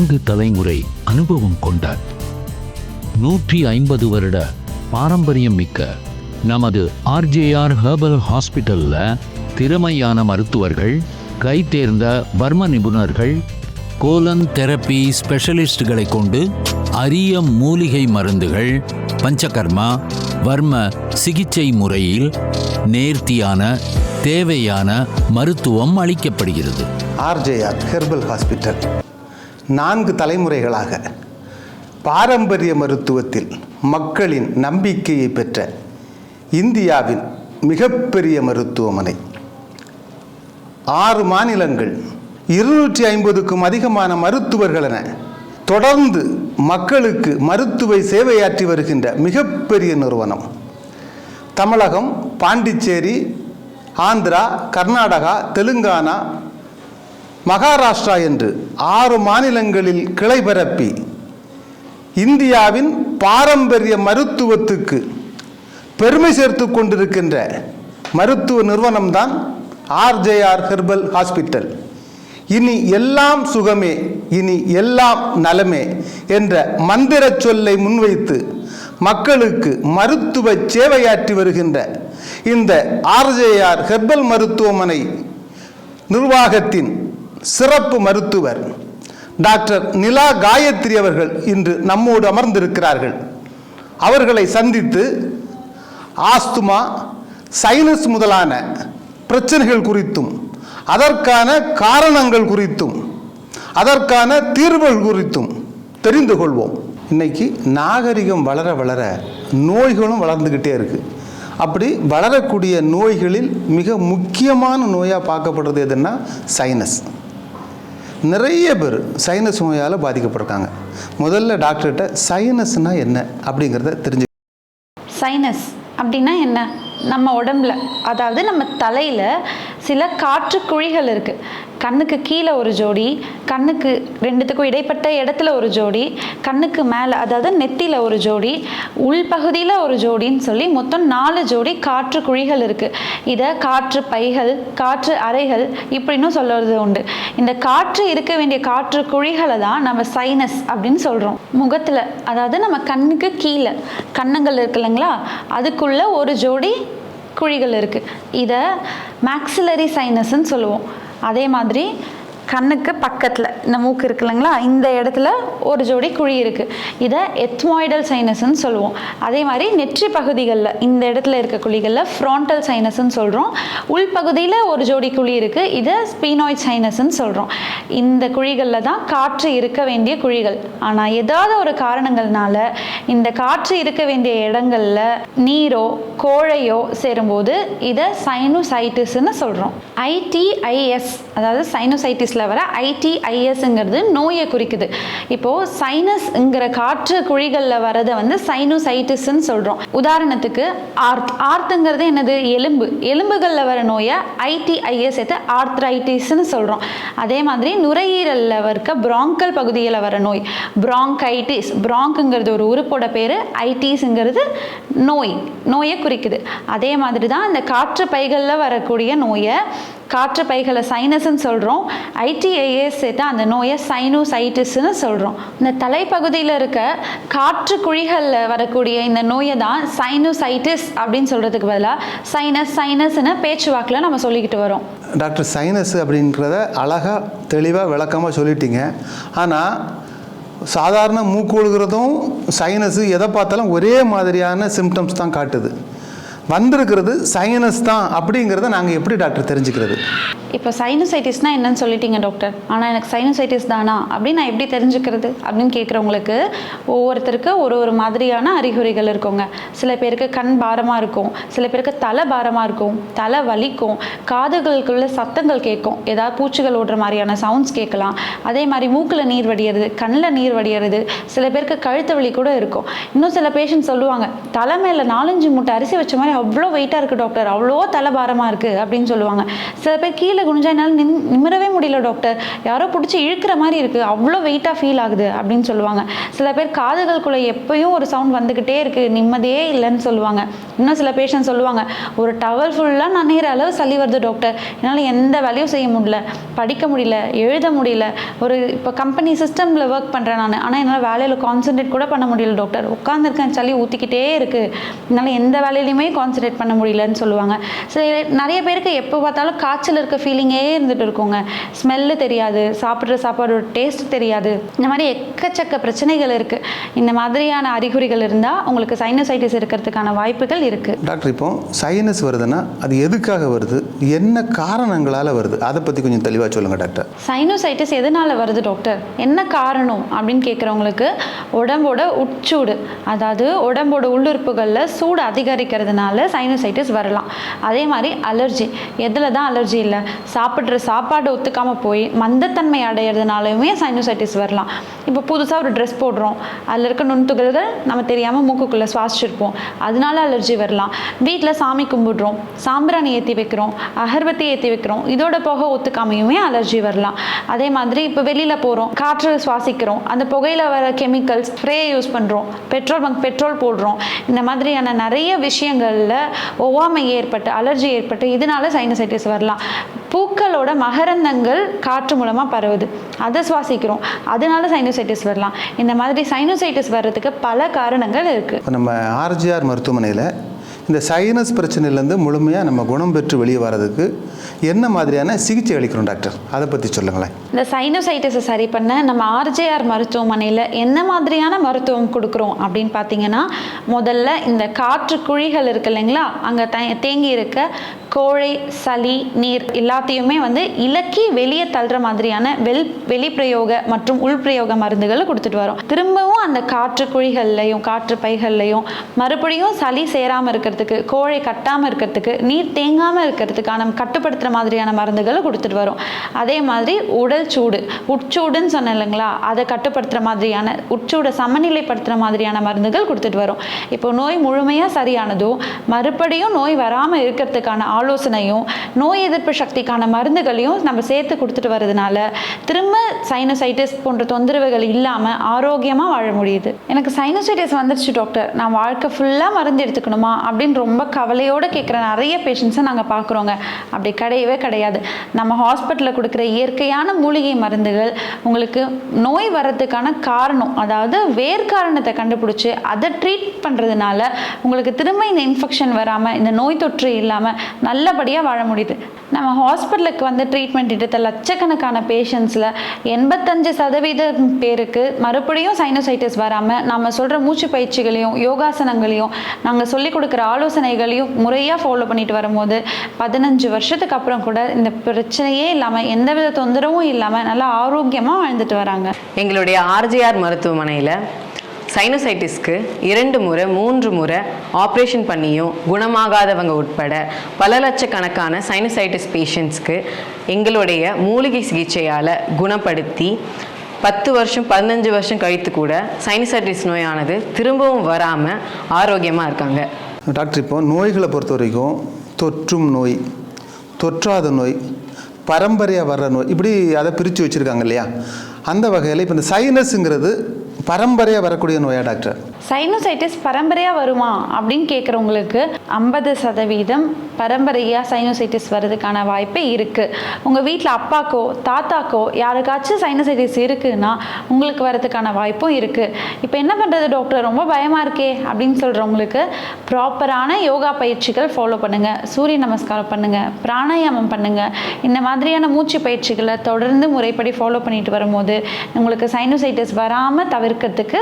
நான்கு தலைமுறை அனுபவம் கொண்ட நூற்றி ஐம்பது வருட பாரம்பரியம் மிக்க நமது ஆர்ஜேஆர் ஹெர்பல் ஹாஸ்பிட்டலில் திறமையான மருத்துவர்கள் கை வர்ம நிபுணர்கள் கோலன் தெரப்பி ஸ்பெஷலிஸ்டுகளை கொண்டு அரிய மூலிகை மருந்துகள் பஞ்சகர்மா வர்ம சிகிச்சை முறையில் நேர்த்தியான தேவையான மருத்துவம் அளிக்கப்படுகிறது. ஆர்ஜேஆர் ஹெர்பல் ஹாஸ்பிட்டல் நான்கு தலைமுறைகளாக. பாரம்பரிய மருத்துவத்தில் மக்களின் நம்பிக்கையை பெற்ற இந்தியாவின் மிகப்பெரிய மருத்துவமனை. ஆறு மாநிலங்கள் இருநூற்றி ஐம்பதுக்கும் அதிகமான மருத்துவர்கள் என தொடர்ந்து மக்களுக்கு மருத்துவ சேவையாற்றி வருகின்ற மிகப்பெரிய நிறுவனம். தமிழகம் பாண்டிச்சேரி ஆந்திரா கர்நாடகா தெலுங்கானா மகாராஷ்டிரா என்று ஆறு மாநிலங்களில் கிளை பரப்பி இந்தியாவின் பாரம்பரிய மருத்துவத்துக்கு பெருமை சேர்த்து கொண்டிருக்கின்ற மருத்துவ நிறுவனம்தான் ஆர்ஜேஆர் ஹெர்பல் ஹாஸ்பிட்டல். இனி எல்லாம் சுகமே இனி எல்லாம் நலமே என்ற மந்திர சொல்லை முன்வைத்து மக்களுக்கு மருத்துவ சேவையாற்றி வருகின்ற இந்த ஆர்ஜேஆர் ஹெர்பல் மருத்துவமனை நிர்வாகத்தின் சிறப்பு மருத்துவர் டாக்டர் நிலா காயத்ரி அவர்கள் இன்று நம்மோடு அமர்ந்திருக்கிறார்கள். அவர்களை சந்தித்து ஆஸ்துமா சைனஸ் முதலான பிரச்சனைகள் குறித்தும் அதற்கான காரணங்கள் குறித்தும் அதற்கான தீர்வுகள் குறித்தும் தெரிந்து கொள்வோம். இன்னைக்கு நாகரிகம் வளர வளர நோய்களும் வளர்ந்துக்கிட்டே இருக்குது அப்படி வளரக்கூடிய நோய்களில் மிக முக்கியமான நோயாக பார்க்கப்படுறது எதுன்னா சைனஸ். நிறைய பேர் சைனஸ் நோயால் பாதிக்கப்பட்டிருக்காங்க. முதல்ல டாக்டர்கிட்ட சைனஸ்னால் என்ன? அப்படிங்கிறத தெரிஞ்சு சைனஸ் அப்படின்னா என்ன? நம்ம உடம்புல அதாவது நம்ம தலையில் சில காற்று குழிகள் இருக்குது கண்ணுக்கு கீழே ஒரு ஜோடி கண்ணுக்கு ரெண்டுத்துக்கும் இடைப்பட்ட இடத்துல ஒரு ஜோடி கண்ணுக்கு மேலே அதாவது நெத்தியில் ஒரு ஜோடி உள்பகுதியில் ஒரு ஜோடின்னு சொல்லி மொத்தம் நாலு ஜோடி காற்று குழிகள் இருக்குது இதை காற்று பைகள் காற்று அறைகள் இப்படின்னு சொல்லுறது உண்டு. இந்த காற்று இருக்க வேண்டிய காற்று குழிகளை தான் நம்ம சைனஸ் அப்படின்னு சொல்கிறோம் முகத்தில் அதாவது நம்ம கண்ணுக்கு கீழே கன்னங்கள் இருக்கு இல்லைங்களா? அதுக்குள்ளே ஒரு ஜோடி குழிகள் இருக்குது இதை மேக்ஸிலரி சைனஸ்ன்னு சொல்லுவோம். அதே மாதிரி கண்ணுக்கு பக்கத்தில். இந்த மூக்கு இருக்கு இல்லைங்களா? இந்த இடத்துல ஒரு ஜோடி குழி இருக்குது இதை எத்மாய்டல் சைனஸ்ன்னு சொல்லுவோம். அதே மாதிரி நெற்றி பகுதிகளில் இந்த இடத்துல இருக்க குழிகளில் ஃப்ரான்டல் சைனஸ்ன்னு சொல்கிறோம் உள்பகுதியில் ஒரு ஜோடி குழி இருக்குது இதை ஸ்பீனாய்ட் சைனஸ்ன்னு சொல்கிறோம் இந்த குழிகளில் தான் காற்று இருக்க வேண்டிய குழிகள். ஆனால் ஏதாவது ஒரு காரணங்கள்னால இந்த காற்று இருக்க வேண்டிய இடங்களில் நீரோ கோழையோ சேரும்போது இதை சைனோசைட்டிஸ்ன்னு சொல்கிறோம் ஐடிஐஎஸ் அதாவது சைனோசைட்டிஸில் வர ஐடிஐஎஸ்ங்கிறது நோயை குறிக்குது. இப்போது சைனஸ்ங்கிற காற்று குழிகளில் வரதை வந்து சைனோசைட்டிஸ்ன்னு சொல்கிறோம் உதாரணத்துக்கு ஆர்த் ஆர்த்துங்கிறது என்னது? எலும்பு. எலும்புகளில் வர நோயை ஐடிஐஎஸ் சேர்த்து ஆர்த்ரைட்டிஸ்ன்னு சொல்கிறோம் அதே மாதிரி நுரையீரலில் இருக்க பிராங்கல் பகுதியில் வர நோய். பிராங்கைட்டிஸ் பிராங்க்குங்கிறது ஒரு உறுப்போட பேர் ஐடிஸுங்கிறது நோய். நோயை குறிக்குது. அதே மாதிரி தான் இந்த காற்று பைகளில் வரக்கூடிய நோயை காற்று பைகளை சைனஸ்ன்னு சொல்கிறோம் ஐடிஐஎஸ் சேர்த்து அந்த நோயை சைனோசைட்டிஸ்ன்னு சொல்கிறோம் இந்த தலைப்பகுதியில் இருக்க காற்று குழிகளில் வரக்கூடிய இந்த நோயை தான் சைனோசைட்டிஸ் அப்படின்னு சொல்கிறதுக்கு பதிலாக சைனஸ் சைனஸ்னு பேச்சுவாக்கில் நம்ம சொல்லிக்கிட்டு வரோம். டாக்டர் சைனஸ் அப்படின்றத அழகாக தெளிவாக விளக்கமாக சொல்லிட்டீங்க. ஆனால் சாதாரண மூக்கு ஒழுகிறதும் சைனஸு எதை பார்த்தாலும் ஒரே மாதிரியான சிம்டம்ஸ் தான் காட்டுது. வந்திருக்கிறது சைனஸ் தான் அப்படிங்கிறத நாங்கள் எப்படி டாக்டர் தெரிஞ்சுக்கிறது? இப்போ சைனசைட்டிஸ்னால் என்னன்னு சொல்லிட்டீங்க டாக்டர் ஆனால் எனக்கு சைனசைட்டிஸ் தானா? அப்படின்னு நான் எப்படி தெரிஞ்சுக்கிறது? அப்படின்னு கேட்குறவங்களுக்கு ஒவ்வொருத்தருக்கு ஒரு ஒரு மாதிரியான அறிகுறிகள் இருக்குங்க. சில பேருக்கு கண் பாரமாக இருக்கும். சில பேருக்கு தலை பாரமாக இருக்கும். தலை வலிக்கும். காதுகளுக்குள்ள சத்தங்கள் கேட்கும். ஏதாவது பூச்சிகள் ஓடுற மாதிரியான சவுண்ட்ஸ் கேட்கலாம். அதே மாதிரி மூக்கில் நீர் வடியறது கண்ணில் நீர் வடியறது சில பேருக்கு கழுத்து வலி கூட இருக்கும். இன்னும் சில பேஷண்ட் சொல்லுவாங்க தலை மேலே நாலஞ்சு மூட்டை அரிசி வச்ச மாதிரி அவ்வளோ வெயிட்டாக இருக்குது டாக்டர் அவ்வளோ தலை பாரமாக இருக்குது அப்படின்னு சொல்லுவாங்க. சில பேர் கீழே கீழே குனிஞ்சா என்னால் நிம் நிமிரவே முடியல டாக்டர் யாரோ பிடிச்சி இழுக்கிற மாதிரி இருக்குது அவ்வளோ வெயிட்டாக ஃபீல் ஆகுது அப்படின்னு சொல்லுவாங்க. சில பேர் காதுகளுக்குள்ளே எப்பயும் ஒரு சவுண்ட் வந்துக்கிட்டே இருக்குது நிம்மதியே இல்லைன்னு சொல்லுவாங்க. இன்னும் சில பேஷண்ட் சொல்லுவாங்க ஒரு டவல் ஃபுல்லாக நனைகிற அளவு சளி வருது டாக்டர் என்னால் எந்த வேலையும் செய்ய முடியல. படிக்க முடியல எழுத முடியல. ஒரு இப்போ கம்பெனி சிஸ்டமில் ஒர்க் பண்ணுறேன் நான். ஆனால் என்னால் வேலையில் கான்சென்ட்ரேட் கூட பண்ண முடியல டாக்டர் உட்காந்துருக்கேன் சளி ஊற்றிக்கிட்டே இருக்குது என்னால் எந்த வேலையிலையுமே கான்சென்ட்ரேட் பண்ண முடியலன்னு சொல்லுவாங்க. சரி நிறைய பேருக்கு எப்போ பார்த்தாலும் காய்ச்சல் இருக்க ஃபீலிங்கே இருந்துட்டு இருக்குங்க. ஸ்மெல்லு தெரியாது சாப்பிட்ற சாப்பாடோட டேஸ்ட் தெரியாது. இந்த மாதிரி எக்கச்சக்க பிரச்சனைகள் இருக்குது இந்த மாதிரியான அறிகுறிகள் இருந்தால் உங்களுக்கு சைனசைட்டிஸ் இருக்கிறதுக்கான வாய்ப்புகள் இருக்குது டாக்டர் இப்போ சைனஸ் வருதுன்னா அது எதுக்காக வருது? என்ன காரணங்களால் வருது? அதை பற்றி கொஞ்சம் தெளிவாக சொல்லுங்கள் டாக்டர். சைனோசைட்டிஸ் எதனால் வருது டாக்டர் என்ன காரணம் அப்படின்னு கேட்குறவங்களுக்கு உடம்போட உட்சூடு அதாவது உடம்போட உள்ளுறுப்புகளில் சூடு அதிகரிக்கிறதுனால சைனோசைட்டிஸ் வரலாம். அதே மாதிரி அலர்ஜி எதில் தான் அலர்ஜி இல்லை? சாப்பிட்ற சாப்பாடு ஒத்துக்காமல் போய் மந்தத்தன்மை அடையிறதுனாலுமே சைனோசைட்டிஸ் வரலாம். இப்போ புதுசாக ஒரு ட்ரெஸ் போடுறோம். அதில் இருக்க நுண்துகள்கள் நம்ம தெரியாமல் மூக்குக்குள்ளே சுவாசிச்சிருப்போம். அதனால அலர்ஜி வரலாம். வீட்டில் சாமி கும்பிடுறோம். சாம்பிராணி ஏற்றி வைக்கிறோம். அகர்பத்தி ஏற்றி வைக்கிறோம். இதோட போக ஒத்துக்காமையுமே அலர்ஜி வரலாம். அதே மாதிரி இப்போ வெளியில் போகிறோம் காற்று சுவாசிக்கிறோம். அந்த புகையில் வர கெமிக்கல்ஸ் ஸ்ப்ரே யூஸ் பண்ணுறோம் பெட்ரோல் பங்க் பெட்ரோல் போடுறோம். இந்த மாதிரியான நிறைய விஷயங்களில் ஒவ்வாமை ஏற்பட்டு அலர்ஜி ஏற்பட்டு இதனால சைனசைட்டிஸ் வரலாம். பூக்களோட மகரந்தங்கள் காற்று மூலமாக பரவுது. அதை சுவாசிக்கிறோம். அதனால சைனோசைட்டிஸ் வரலாம். இந்த மாதிரி சைனோசைட்டிஸ் வர்றதுக்கு பல காரணங்கள் இருக்குது நம்ம ஆர்ஜிஆர் மருத்துவமனையில் இந்த சைனஸ் பிரச்சனையிலேருந்து முழுமையாக நம்ம குணம் பெற்று வெளியே வர்றதுக்கு என்ன மாதிரியான சிகிச்சை அளிக்கிறோம் டாக்டர்? அதை பற்றி சொல்லுங்களேன். இந்த சைனோசைட்டிஸை சரி பண்ண நம்ம ஆர்ஜேஆர் மருத்துவமனையில் என்ன மாதிரியான மருத்துவம் கொடுக்குறோம் அப்படின்னு பார்த்தீங்கன்னா முதல்ல இந்த காற்று குழிகள் இருக்கு இல்லைங்களா? அங்கே தேங்கி இருக்க கோழை சளி நீர் எல்லாத்தையுமே வந்து இலக்கி வெளியே தள்ளுற மாதிரியான வெல் வெளிப்பிரயோக மற்றும் உள்பிரயோக மருந்துகளை கொடுத்துட்டு வரோம். திரும்பவும் அந்த காற்று குழிகள்லையும் காற்று பைகள்லையும் மறுபடியும் சளி சேராமல் இருக்கிறதுக்கு கோழை கட்டாமல் இருக்கிறதுக்கு நீர் தேங்காமல் இருக்கிறதுக்கான கட்டுப்படுத்துகிற மாதிரியான மருந்துகளை கொடுத்துட்டு வரோம். அதே மாதிரி உடல் சூடு உட்சூடுன்னு சொன்னேன் இல்லைங்களா? அதை கட்டுப்படுத்துகிற மாதிரியான உட்சூடை சமநிலைப்படுத்துகிற மாதிரியான மருந்துகள் கொடுத்துட்டு வரோம். இப்போ நோய் முழுமையாக சரியானதும் மறுபடியும் நோய் வராமல் இருக்கிறதுக்கான ஆலோசனையும் நோய் எதிர்ப்பு சக்திக்கான மருந்துகளையும் நம்ம சேர்த்து கொடுத்துட்டு வர்றதுனால திரும்ப சைனசைட்டிஸ் போன்ற தொந்தரவுகள் இல்லாமல் ஆரோக்கியமாக வாழ முடியுது. எனக்கு சைனசைட்டிஸ் வந்துருச்சு டாக்டர் நான் வாழ்க்கை ஃபுல்லாக மருந்து எடுத்துக்கணுமா அப்படின்னு ரொம்ப கவலையோடு கேட்குற நிறைய பேஷண்ட்ஸை நாங்கள் பார்க்குறோங்க அப்படி கிடையவே கிடையாது. நம்ம ஹாஸ்பிட்டலில் கொடுக்குற இயற்கையான மூலிகை மருந்துகள் உங்களுக்கு நோய் வர்றதுக்கான காரணம் அதாவது வேர் காரணத்தை கண்டுபிடிச்சி அதை ட்ரீட் பண்ணுறதுனால உங்களுக்கு திரும்ப இந்த இன்ஃபெக்ஷன் வராமல் இந்த நோய் தொற்று இல்லாமல் நல்லபடியாக வாழ முடியுது. நம்ம ஹாஸ்பிட்டலுக்கு வந்து ட்ரீட்மெண்ட் எடுத்த லட்சக்கணக்கான பேஷண்ட்ஸில் எண்பத்தஞ்சு சதவீதம் பேருக்கு மறுபடியும் சைனோசைட்டிஸ் வராமல் நம்ம சொல்கிற மூச்சு பயிற்சிகளையும் யோகாசனங்களையும் நாங்கள் சொல்லிக் கொடுக்குற ஆலோசனைகளையும் முறையாக ஃபாலோ பண்ணிட்டு வரும்போது பதினஞ்சு வருஷத்துக்கு அப்புறம் கூட இந்த பிரச்சனையே இல்லாமல் எந்தவித தொந்தரவும் இல்லாமல் நல்லா ஆரோக்கியமாக வாழ்ந்துட்டு வராங்க. எங்களுடைய ஆர்ஜிஆர் மருத்துவமனையில் சைனசைட்டிஸ்க்கு இரண்டு முறை மூன்று முறை ஆப்ரேஷன் பண்ணியும் குணமாகாதவங்க உட்பட பல லட்சக்கணக்கான சைனசைட்டிஸ் பேஷண்ட்ஸ்க்கு எங்களுடைய மூலிகை சிகிச்சையால் குணப்படுத்தி பத்து வருஷம் பதினஞ்சு வருஷம் கழித்து கூட சைனசைட்டிஸ் நோயானது திரும்பவும் வராமல் ஆரோக்கியமாக இருக்காங்க. டாக்டர் இப்போ நோய்களை பொறுத்த வரைக்கும் தொற்றும் நோய் தொற்றாத நோய் பரம்பரையாக வர்ற நோய் இப்படி அதை பிரித்து வச்சுருக்காங்க இல்லையா? அந்த வகையில் இப்போ இந்த சைனஸுங்கிறது பரம்பரையாக வரக்கூடிய நோயா டாக்டர்? சைனோசைட்டிஸ் பரம்பரையாக வருமா அப்படின்னு கேட்குறவங்களுக்கு ஐம்பது சதவீதம் பரம்பரையாக சைனோசைட்டிஸ் வர்றதுக்கான வாய்ப்பு இருக்குது உங்கள் வீட்டில் அப்பாக்கோ தாத்தாக்கோ யாருக்காச்சும் சைனோசைட்டிஸ் இருக்குன்னா உங்களுக்கு வரதுக்கான வாய்ப்பும் இருக்குது இப்போ என்ன பண்ணுறது டாக்டர் ரொம்ப பயமாக இருக்கே அப்படின்னு சொல்கிறவங்களுக்கு ப்ராப்பரான யோகா பயிற்சிகள் ஃபாலோ பண்ணுங்கள் சூரிய நமஸ்காரம் பண்ணுங்கள் பிராணாயாமம் பண்ணுங்கள் இந்த மாதிரியான மூச்சு பயிற்சிகளை தொடர்ந்து முறைப்படி ஃபாலோ பண்ணிட்டு வரும்போது உங்களுக்கு சைனோசைட்டிஸ் வராமல் தவிர்க்கிறதுக்கு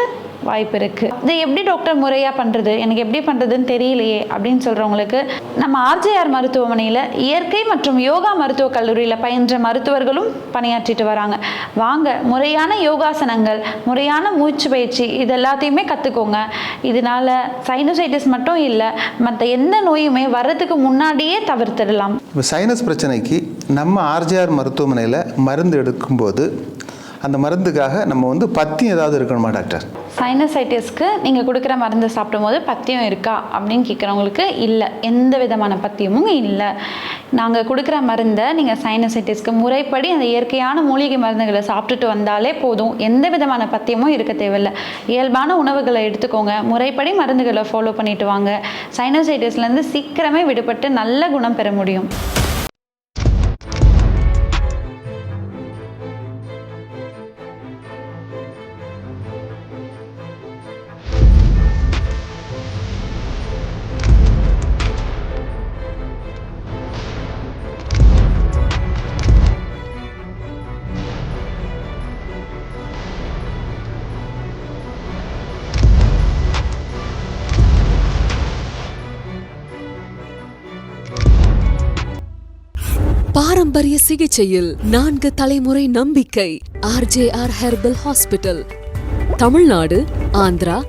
வாய்ப்பு இருக்குது இது எப்படி டாக்டர் முறையாக பண்ணுறது எனக்கு எப்படி பண்ணுறதுன்னு தெரியலையே அப்படின்னு சொல்கிறவங்களுக்கு நம்ம ஆர்ஜேஆர் மருத்துவமனையில் இயற்கை மற்றும் யோகா மருத்துவக் கல்லூரியில் பயின்ற மருத்துவர்களும் பணியாற்றிட்டு வராங்க. வாங்க முறையான யோகாசனங்கள் முறையான மூச்சு பயிற்சி இது எல்லாத்தையுமே கற்றுக்கோங்க இதனால சைனசைட்டிஸ் மட்டும் இல்லை மற்ற எந்த நோயுமே வர்றதுக்கு முன்னாடியே தவிர்த்திடலாம். இப்போ சைனஸ் பிரச்சனைக்கு நம்ம ஆர்ஜிஆர் மருத்துவமனையில் மருந்து எடுக்கும்போது அந்த மருந்துக்காக நம்ம வந்து பத்தியம் ஏதாவது இருக்கணுமா டாக்டர்? சைனசைட்டிஸ்க்கு நீங்கள் கொடுக்குற மருந்து சாப்பிடும்போது பத்தியம் இருக்கா அப்படின்னு கேட்குறவங்களுக்கு இல்லை. எந்த விதமான பத்தியமும் இல்லை. நாங்கள் கொடுக்குற மருந்தை நீங்கள் சைனசைட்டிஸ்க்கு முறைப்படி அந்த இயற்கையான மூலிகை மருந்துகளை சாப்பிட்டுட்டு வந்தாலே போதும். எந்த விதமான பத்தியமும் இருக்க தேவையில்ல. இயல்பான உணவுகளை எடுத்துக்கோங்க. முறைப்படி மருந்துகளை ஃபாலோ பண்ணிட்டு வாங்க. சைனசைட்டிஸ்லேருந்து சீக்கிரமே விடுபட்டு நல்ல குணம் பெற முடியும். பாரம்பரிய சிகிச்சையில் நான்கு தலைமுறை நம்பிக்கை. RJR herbal hospital. Tamil Nadu Andhra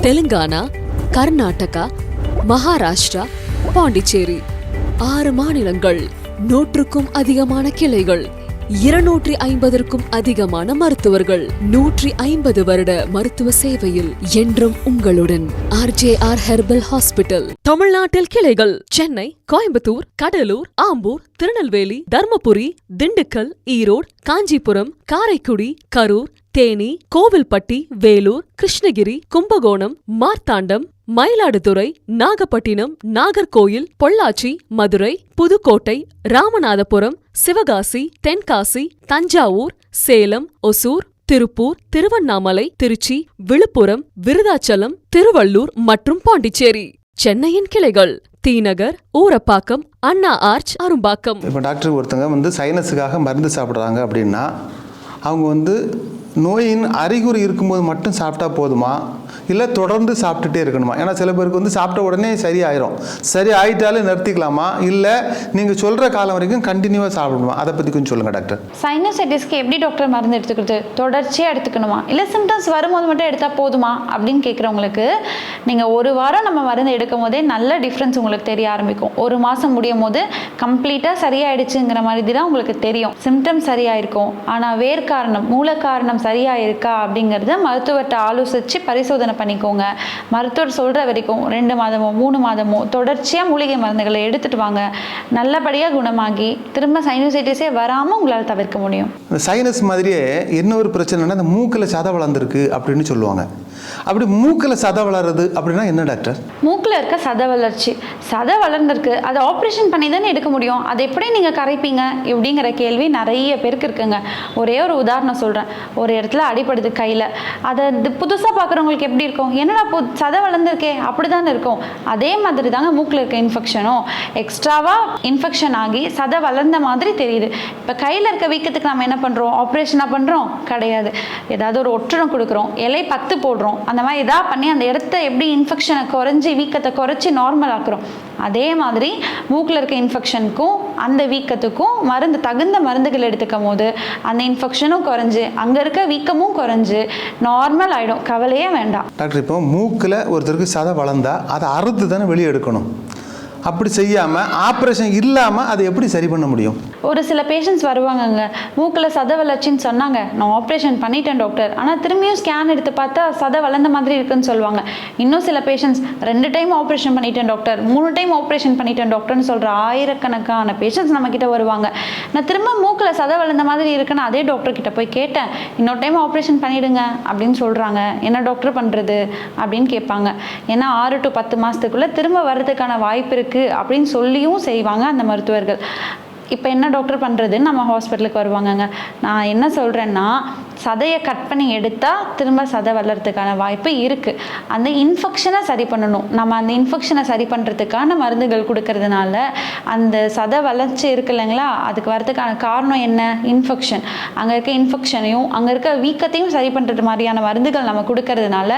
Telangana Karnataka Maharashtra Pondicherry. ஆறு மாநிலங்கள். நூற்றுக்கும் அதிகமான கிளைகள். இருநூற்றி ஐம்பதற்கும் அதிகமான மருத்துவர்கள் நூற்றி ஐம்பது வருட மருத்துவ சேவையில் என்றும் உங்களுடன் ஆர்ஜேஆர் ஹெர்பல் ஹாஸ்பிட்டல். தமிழ்நாட்டில் கிளைகள் சென்னை கோயம்புத்தூர் கடலூர் ஆம்பூர் திருநெல்வேலி தர்மபுரி திண்டுக்கல் ஈரோடு காஞ்சிபுரம் காரைக்குடி கரூர் தேனி கோவில்பட்டி வேலூர் கிருஷ்ணகிரி கும்பகோணம் மார்த்தாண்டம் மயிலாடுதுறை நாகப்பட்டினம் நாகர்கோயில் பொள்ளாச்சி மதுரை புதுக்கோட்டை ராமநாதபுரம் சிவகாசி தென்காசி தஞ்சாவூர் சேலம் ஒசூர் திருப்பூர் திருவண்ணாமலை திருச்சி விழுப்புரம் விருதாச்சலம் திருவள்ளூர் மற்றும் பாண்டிச்சேரி. சென்னையின் கிளைகள் தீநகர் ஊரப்பாக்கம் அண்ணா ஆர்ச் அரும்பாக்கம். இப்போ டாக்டர் ஒருத்தங்க வந்து சைனஸுக்காக மருந்து சாப்பிட்றாங்க அப்படின்னா அவங்க வந்து நோயின் அறிகுறி இருக்கும்போது மட்டும் சாப்பிட்டா போதுமா? இல்லை தொடர்ந்து சாப்பிட்டுட்டே இருக்கணுமா? ஏன்னா சில பேருக்கு வந்து சாப்பிட்ட உடனே சரி ஆயிரும் சரி ஆயிட்டாலே நிறுத்திக்கலாமா? இல்லை நீங்கள் சொல்கிற காலம் வரைக்கும் கண்டினியூவாக சாப்பிடணுமா? அதை பற்றி கொஞ்சம் சொல்லுங்கள் டாக்டர். சைனசைட்டிஸ்க்கு எப்படி டாக்டர் மருந்து எடுத்துக்கிறது? தொடர்ச்சியாக எடுத்துக்கணுமா? இல்லை சிம்டம்ஸ் வரும்போது மட்டும் எடுத்தால் போதுமா? அப்படின்னு கேட்குறவங்களுக்கு நீங்கள் ஒரு வாரம் நம்ம மருந்து எடுக்கும் போதே நல்ல டிஃப்ரென்ஸ் உங்களுக்கு தெரிய ஆரம்பிக்கும். ஒரு மாதம் முடியும் போது கம்ப்ளீட்டாக சரியாயிடுச்சுங்கிற மாதிரி தான் உங்களுக்கு தெரியும். சிம்டம்ஸ் சரியாயிருக்கும். ஆனால் வேர்க்க காரணம் மூல காரணம் சரியாக இருக்கா அப்படிங்கிறத மருத்துவர்கிட்ட ஆலோசித்து பரிசோதனை பண்ணிக்கோங்க. மருத்துவர் சொல்கிற வரைக்கும் ரெண்டு மாதமோ மூணு மாதமோ தொடர்ச்சியாக மூலிகை மருந்துகளை எடுத்துகிட்டு வாங்க. நல்லபடியாக குணமாகி திரும்ப சைனோசைட்டிஸே வராமல் உங்களால் தவிர்க்க முடியும். இந்த சைனஸ் மாதிரியே இன்னொரு பிரச்சனைனா அந்த மூக்கில் சதை வளர்ந்துருக்கு அப்படின்னு சொல்லுவாங்க. அப்படி மூக்கில் சதை வளருது அப்படின்னா என்ன டாக்டர்? மூக்கில் இருக்க சதை வளர்ச்சி. சதை வளர்ந்துருக்கு. அதை ஆப்ரேஷன் பண்ணி தானே எடுக்க முடியும். அதை எப்படி நீங்கள் கரைப்பீங்க? இப்படிங்கிற கேள்வி நிறைய பேருக்கு இருக்குங்க. ஒரே ஒரு உதாரணம் சொல்கிறேன் ஒரு இடத்துல அடிப்படுது கையில். அதை புதுசாக பார்க்குறவங்களுக்கு எப்படி இருக்கும்? என்னடா பு சதை வளர்ந்துருக்கே. அப்படி தானே இருக்கும். அதே மாதிரி தாங்க மூக்கில் இருக்க இன்ஃபெக்ஷனும் எக்ஸ்ட்ராவாக இன்ஃபெக்ஷன் ஆகி சதை வளர்ந்த மாதிரி தெரியுது. இப்போ கையில் இருக்க வீக்கத்துக்கு நம்ம என்ன பண்ணுறோம் ஆப்ரேஷனாக பண்ணுறோம் கிடையாது. ஏதாவது ஒரு ஒற்றணம் கொடுக்குறோம். இலை பத்து போடுறோம். அந்த மாதிரி இதாக பண்ணி அந்த இடத்த எப்படி இன்ஃபெக்ஷனை குறைஞ்சி வீக்கத்தை குறைச்சி நார்மல் ஆக்குறோம். அதே மாதிரி மூக்கில் இருக்க இன்ஃபெக்ஷனுக்கும் அந்த வீக்கத்துக்கும் மருந்து தகுந்த மருந்துகள் எடுத்துக்கும் போது அந்த இன்ஃபெக்ஷனும் குறைஞ்சி அங்கே இருக்க வீக்கமும் குறைஞ்சி நார்மல் ஆகிடும் கவலையே வேண்டாம். டாக்டர் இப்போ மூக்கில் ஒருத்தருக்கு சதை வளர்ந்தா அதை அறுத்து தானே வெளியே எடுக்கணும்? அப்படி செய்யாமல் ஆப்ரேஷன் இல்லாமல் அதை எப்படி சரி பண்ண முடியும்? ஒரு சில பேஷண்ட்ஸ் வருவாங்கங்க. மூக்கில் சதை வளர்ச்சின்னு சொன்னாங்க. நான் ஆப்ரேஷன் பண்ணிட்டேன் டாக்டர் ஆனால் திரும்பியும் ஸ்கேன் எடுத்து பார்த்தா சதை வளர்ந்த மாதிரி இருக்குன்னு சொல்லுவாங்க. இன்னும் சில பேஷண்ட்ஸ் ரெண்டு டைம் ஆப்ரேஷன் பண்ணிட்டேன் டாக்டர் மூணு டைம் ஆப்ரேஷன் பண்ணிட்டேன் டாக்டர்னு சொல்கிற ஆயிரக்கணக்கான பேஷண்ட்ஸ் நம்மக்கிட்ட வருவாங்க. நான் திரும்ப மூக்கில் சதை வளர்ந்த மாதிரி இருக்குன்னு அதே டாக்டர் கிட்ட போய் கேட்டேன். இன்னொரு டைம் ஆப்ரேஷன் பண்ணிடுங்க அப்படின்னு சொல்கிறாங்க என்ன டாக்டர் பண்ணுறது அப்படின்னு கேட்பாங்க. ஏன்னா ஆறு டு பத்து மாதத்துக்குள்ளே திரும்ப வர்றதுக்கான வாய்ப்பு இருக்குது அப்படின்னு சொல்லியும் செய்வாங்க அந்த மருத்துவர்கள். இப்போ என்ன டாக்டர் பண்ணுறதுன்னு நம்ம ஹாஸ்பிட்டலுக்கு வருவாங்கங்க. நான் என்ன சொல்கிறேன்னா சதையை கட் பண்ணி எடுத்தால் திரும்ப சதை வளர்றதுக்கான வாய்ப்பு இருக்குது அந்த இன்ஃபெக்ஷனை சரி பண்ணணும். நம்ம அந்த இன்ஃபெக்ஷனை சரி பண்ணுறதுக்கான மருந்துகள் கொடுக்கறதுனால அந்த சதை வளர்ச்சி இருக்கு இல்லைங்களா? அதுக்கு வரதுக்கான காரணம் என்ன? இன்ஃபெக்ஷன் அங்கே இருக்க இன்ஃபெக்ஷனையும் அங்கே இருக்க வீக்கத்தையும் சரி பண்ணுறது மாதிரியான மருந்துகள் நம்ம கொடுக்கறதுனால